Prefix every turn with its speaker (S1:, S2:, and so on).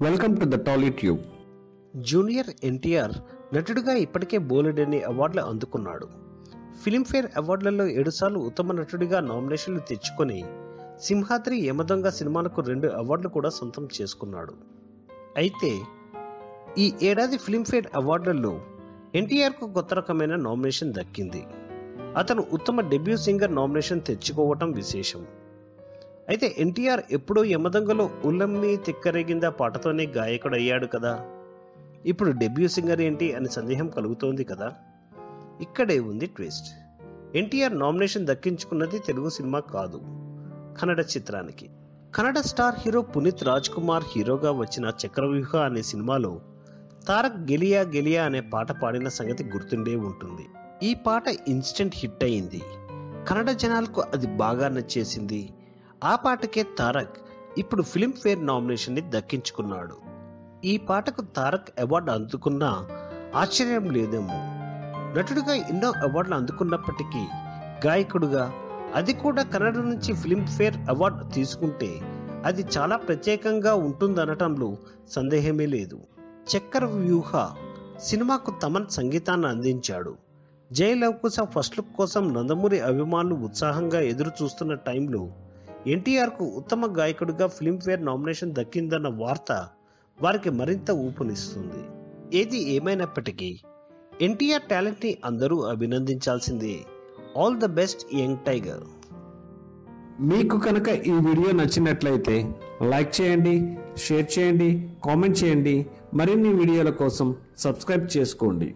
S1: Welcome to the Tolly Tube
S2: junior NTR నటుడిగా ఇప్పటికే బోలెడని అవార్డులు అందుకున్నాడు. ఫిలింఫేర్ అవార్డులలో ఏడుసార్లు ఉత్తమ నటుడిగా నామినేషన్లు తెచ్చుకొని సింహాద్రి యమదొంగ సినిమాలకు రెండు అవార్డులు కూడా సొంతం చేసుకున్నాడు. అయితే ఈ ఏడాది ఫిలింఫేర్ అవార్డులలో ఎన్టీఆర్కు కొత్త రకమైన నామినేషన్ దక్కింది. అతను ఉత్తమ డెబ్యూ సింగర్ నామినేషన్ తెచ్చుకోవటం విశేషం. అయితే ఎన్టీఆర్ ఎప్పుడో యమదొంగలో ఉల్లమ్మి తిక్కరేగిందా పాటతోనే గాయకుడయ్యాడు కదా. ఇప్పుడు డెబ్యూ సింగర్ ఏంటి అని సందేహం కలుగుతోంది కదా. ఇక్కడే ఉంది ట్విస్ట్. ఎన్టీఆర్ నామినేషన్ దక్కించుకున్నది తెలుగు సినిమా కాదు. కన్నడ చిత్రానికి. కన్నడ స్టార్ హీరో పునీత్ రాజ్ కుమార్ హీరోగా వచ్చిన చక్రవ్యూహ అనే సినిమాలో తారక్ గెలియా గెలియా అనే పాట పాడిన సంగతి గుర్తుండే ఉంటుంది. ఈ పాట ఇన్స్టెంట్ హిట్ అయింది. కన్నడ జనాలకు అది బాగా నచ్చేసింది. ఆ పాటకే తారక్ ఇప్పుడు ఫిలింఫేర్ నామినేషన్ని దక్కించుకున్నాడు. ఈ పాటకు తారక్ అవార్డు అందుకున్నా ఆశ్చర్యం లేదేమో. నటుడిగా ఎన్నో అవార్డులు అందుకున్నప్పటికీ గాయకుడుగా అది కూడా కన్నడ నుంచి ఫిలింఫేర్ అవార్డు తీసుకుంటే అది చాలా ప్రత్యేకంగా ఉంటుందనటంలో సందేహమే లేదు. చక్కర వ్యూహ సినిమాకు తమన్ సంగీతాన్ని అందించాడు. జయలవకుశ ఫస్ట్ లుక్ కోసం నందమూరి అభిమానులు ఉత్సాహంగా ఎదురు చూస్తున్న టైంలో ఎన్టీఆర్కు ఉత్తమ గాయకుడిగా ఫిల్మ్ఫేర్ నామినేషన్ దక్కిందన్న వార్త వారికి మరింత ఊపునిస్తుంది. ఏది ఏమైనప్పటికీ ఎన్టీఆర్ టాలెంట్ని అందరూ అభినందించాల్సిందే. All the best young tiger.
S1: మీకు కనుక ఈ వీడియో నచ్చినట్లయితే లైక్ చేయండి షేర్ చేయండి కామెంట్ చేయండి. మరిన్ని వీడియోల కోసం సబ్స్క్రైబ్ చేసుకోండి.